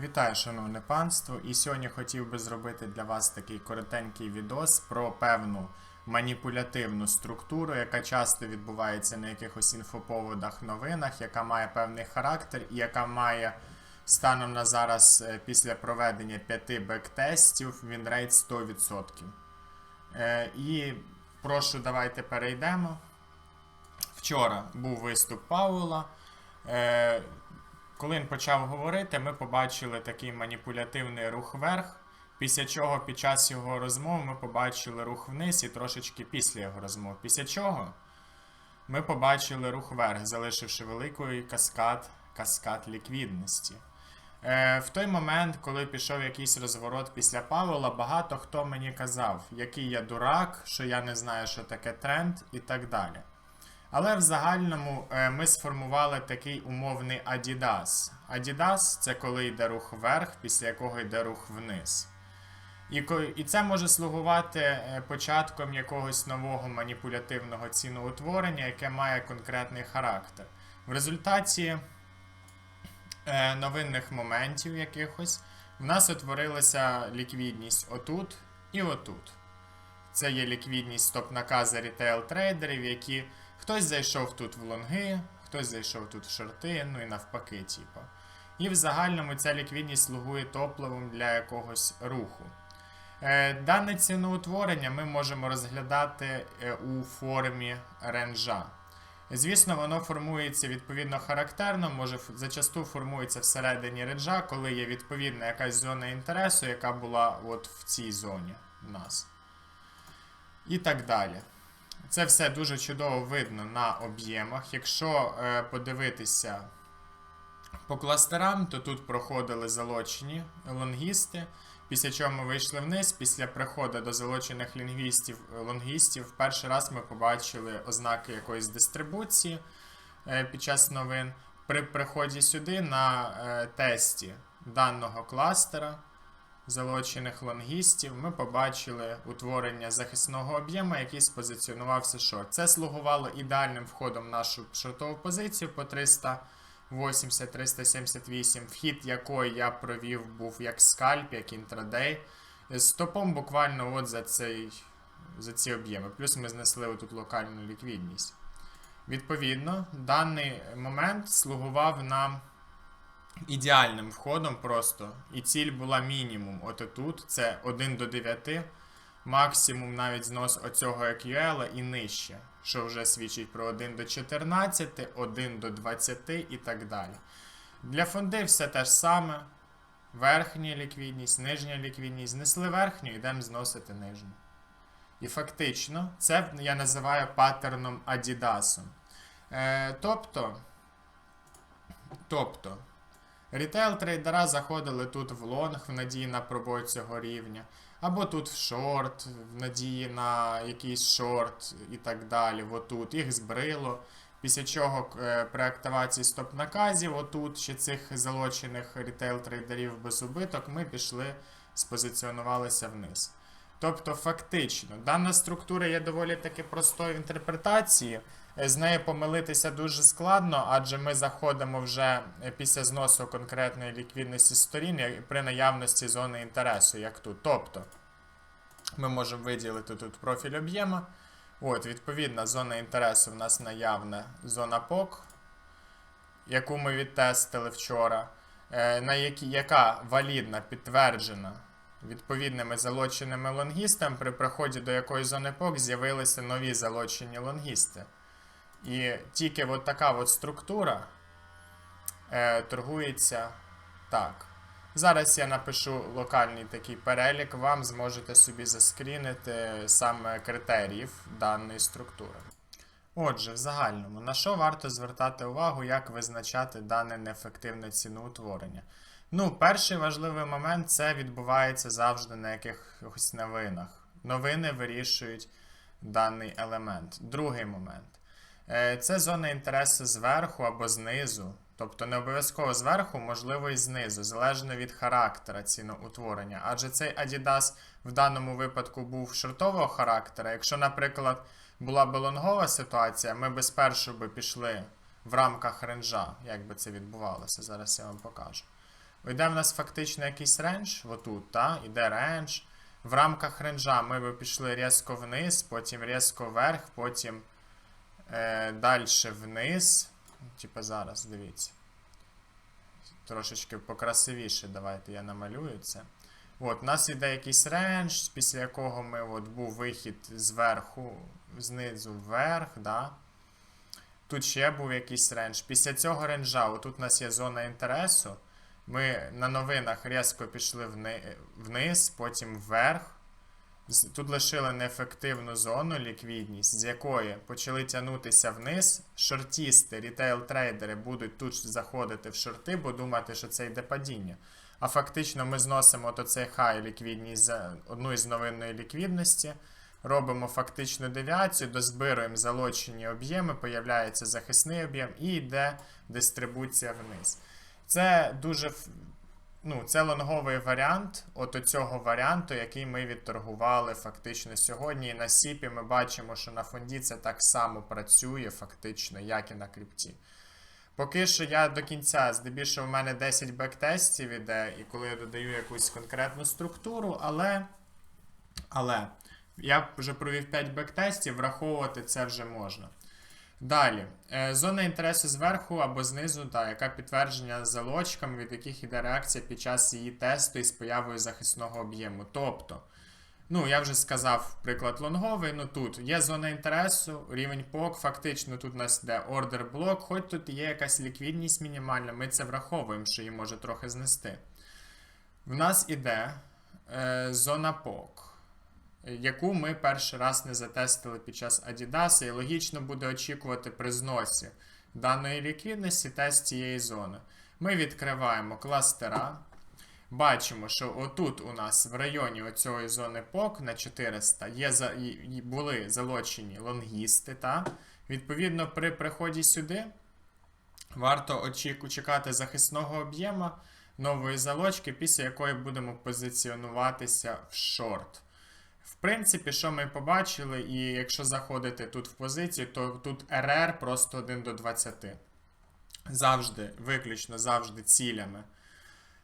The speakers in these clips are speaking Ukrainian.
Вітаю, шановне панство! І сьогодні хотів би зробити для вас такий коротенький відос про певну маніпулятивну структуру, яка часто відбувається на якихось інфоповодах, новинах, яка має певний характер і яка має станом на зараз е, після проведення п'яти бек-тестів вінрейт 100%. Е, і прошу, давайте перейдемо. Вчора був виступ Паула. Коли він почав говорити, ми побачили такий маніпулятивний рух вверх, після чого під час його розмов ми побачили рух вниз і трошечки після його розмов. Після чого ми побачили рух вверх, залишивши великий каскад, каскад ліквідності. Е, в той момент, коли пішов якийсь розворот після Павла, багато хто мені казав, який я дурак, що я не знаю, що таке тренд і так далі. Але в загальному е, ми сформували такий умовний Adidas. Adidas це коли йде рух вверх, після якого йде рух вниз. І, це може слугувати е, початком якогось нового маніпулятивного ціноутворення, яке має конкретний характер. В результаті е, новинних моментів якихось в нас утворилася ліквідність отут і отут. Це є ліквідність стоп-накази рітейл-трейдерів, які хтось зайшов тут в лонги, хтось зайшов тут в шорти, ну і навпаки, типу. І в загальному ця ліквідність слугує топливом для якогось руху. Е, Дане ціноутворення ми можемо розглядати е, у формі ренжа. Звісно, воно формується відповідно характерно, може зачасту формується всередині ренжа, коли є відповідна якась зона інтересу, яка була от в цій зоні у нас. І так далі. Це все дуже чудово видно на об'ємах. Якщо е, подивитися по кластерам, то тут проходили залочені лонгісти. Після чого ми вийшли вниз, після приходу до залочених лінгвістів, лонгістів, перший раз ми побачили ознаки якоїсь дистрибуції е, під час новин. При приході сюди на е, тесті даного кластера залочених лонгістів ми побачили утворення захисного об'єму, який спозиціонувався шорт. Це слугувало ідеальним входом в нашу шортову позицію по 380-378, вхід якої я провів був як скальп, як інтрадей. З стопом буквально от за, цей, за ці об'єми. Плюс ми знесли тут локальну ліквідність. Відповідно, даний момент слугував нам ідеальним входом просто. І ціль була мінімум. От тут це 1 до 9, максимум навіть знос оцього EQL і нижче, що вже свідчить про 1 до 14, 1 до 20 і так далі. Для фонди все те ж саме. Верхня ліквідність, нижня ліквідність. Знесли верхню, йдемо зносити нижню. І фактично, це я називаю паттерном Adidas. Е, тобто, тобто, Рітейл-трейдера заходили тут в лонг в надії на пробой цього рівня, або тут в шорт, в надії на якийсь шорт і так далі. Отут їх збрило. Після чого е, при активації стоп-наказів, отут ще цих залочених рітейл-трейдерів без убиток, ми пішли, спозиціонувалися вниз. Тобто, фактично, дана структура є доволі таки простою в інтерпретації. Е, З нею помилитися дуже складно, адже ми заходимо вже е, після зносу конкретної ліквідності сторін при наявності зони інтересу, як тут. Тобто, ми можемо виділити тут профіль об'єма. От, відповідна зона інтересу в нас наявна зона POC, яку ми відтестили вчора, е, на які, яка валідна, підтверджена відповідними залоченими лонгістами, при проході до якої зони POC з'явилися нові залочені лонгісти. І тільки от така от структура е, торгується так. Зараз я напишу локальний такий перелік, вам зможете собі заскрінити саме критеріїв даної структури. Отже, в загальному, на що варто звертати увагу, як визначати дане неефективне ціноутворення? Ну, перший важливий момент це відбувається завжди на якихось новинах. Новини вирішують даний елемент. Другий момент. Е, Це зона інтересу зверху або знизу. Тобто не обов'язково зверху, можливо і знизу, залежно від характера ціноутворення. Адже цей Adidas в даному випадку був шортового характера. Якщо, наприклад, була б лонгова ситуація, ми би спершу би пішли в рамках ренжа, як би це відбувалося. Зараз я вам покажу. Йде в нас фактично якийсь рендж, отут, та? іде рендж. В рамках ренджа ми би пішли різко вниз, потім різко вверх, потім е, далі вниз. Типа зараз, дивіться. Трошечки покрасивіше, давайте я намалюю це. От, у нас іде якийсь рендж, після якого ми от, був вихід зверху, знизу вверх. Да? Тут ще був якийсь рендж. Після цього ренджа, отут у нас є зона інтересу. Ми на новинах різко пішли вниз, потім вверх. Тут лишили неефективну зону ліквідність, з якої почали тягнутися вниз. Шортісти, рітейл-трейдери будуть тут заходити в шорти, бо думати, що це йде падіння. А фактично ми зносимо то цей хай ліквідність за одну із новинної ліквідності, робимо фактичну девіацію, дозбируємо залочені об'єми, появляється захисний об'єм і йде дистрибуція вниз. Це дуже ну, це лонговий варіант от цього варіанту, який ми відторгували фактично сьогодні. І на сіпі ми бачимо, що на фонді це так само працює фактично, як і на крипті. Поки що я до кінця, здебільшого, в мене 10 бектестів іде, і коли я додаю якусь конкретну структуру, але, але я вже провів 5 бектестів, враховувати це вже можна. Далі, е, зона інтересу зверху або знизу, та, яка підтвердження залочками, від яких йде реакція під час її тесту із появою захисного об'єму. Тобто, ну я вже сказав приклад лонговий, ну тут є зона інтересу, рівень POC, фактично тут у нас йде ордер блок, хоч тут є якась ліквідність мінімальна, ми це враховуємо, що її може трохи знести. В нас іде е, зона POC яку ми перший раз не затестили під час Adidas, і логічно буде очікувати при зносі даної ліквідності тест цієї зони. Ми відкриваємо кластера. Бачимо, що отут у нас в районі оцієї зони POC на 400 є, були залочені лонгісти. Та? Відповідно, при приході сюди варто чекати захисного об'єма нової залочки, після якої будемо позиціонуватися в шорт. В принципі, що ми побачили, і якщо заходити тут в позицію, то тут РР просто 1 до 20. Завжди, виключно завжди цілями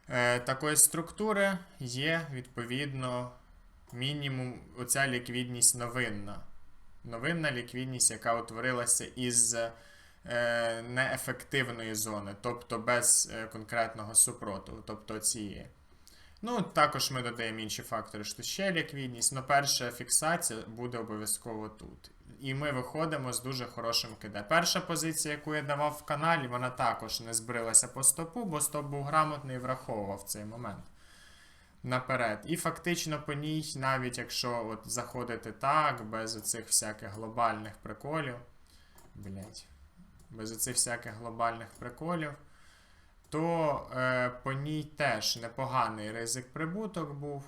е, такої структури є, відповідно, мінімум оця ліквідність новинна. Новинна ліквідність, яка утворилася із е, неефективної зони, тобто без е, конкретного супротиву, тобто цієї. Ну, також ми додаємо інші фактори, що ще ліквідність, але перша фіксація буде обов'язково тут. І ми виходимо з дуже хорошим КД. Перша позиція, яку я давав в каналі, вона також не збрилася по стопу, бо стоп був грамотний і враховував цей момент наперед. І фактично по ній, навіть якщо от заходити так, без оцих всяких глобальних приколів, блять, без оцих всяких глобальних приколів, то е, по ній теж непоганий ризик прибуток був.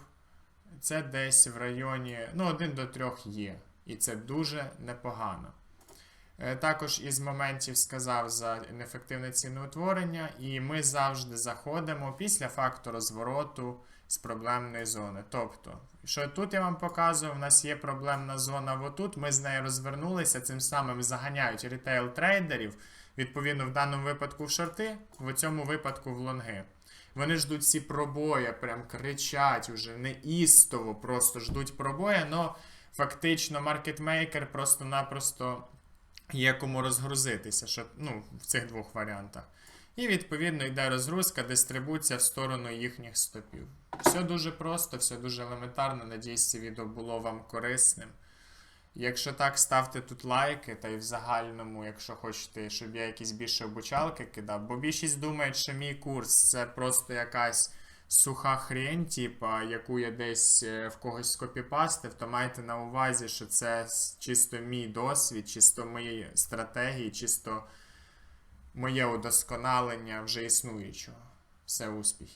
Це десь в районі ну, 1 до 3 є. І це дуже непогано. Е, Також із моментів сказав за неефективне ціноутворення, і ми завжди заходимо після фактору звороту з проблемної зони. Тобто, що тут я вам показував, у нас є проблемна зона отут, ми з нею розвернулися, цим самим заганяють рітейл-трейдерів, відповідно, в даному випадку в шорти, в цьому випадку в лонги. Вони ждуть ці пробої, прям кричать уже неістово, просто ждуть пробоя, але фактично маркетмейкер просто-напросто є кому розгрузитися, що, ну, в цих двох варіантах. І відповідно йде розгрузка, дистрибуція в сторону їхніх стопів. Все дуже просто, все дуже елементарно. Надіюсь, це відео було вам корисним. Якщо так, ставте тут лайки, та й в загальному, якщо хочете, щоб я якісь більше обучалки кидав. Бо більшість думають, що мій курс це просто якась суха хрень, типа, яку я десь е, в когось скопіпастив, то майте на увазі, що це чисто мій досвід, чисто мої стратегії, чисто моє удосконалення вже існуючого. Все успіхів.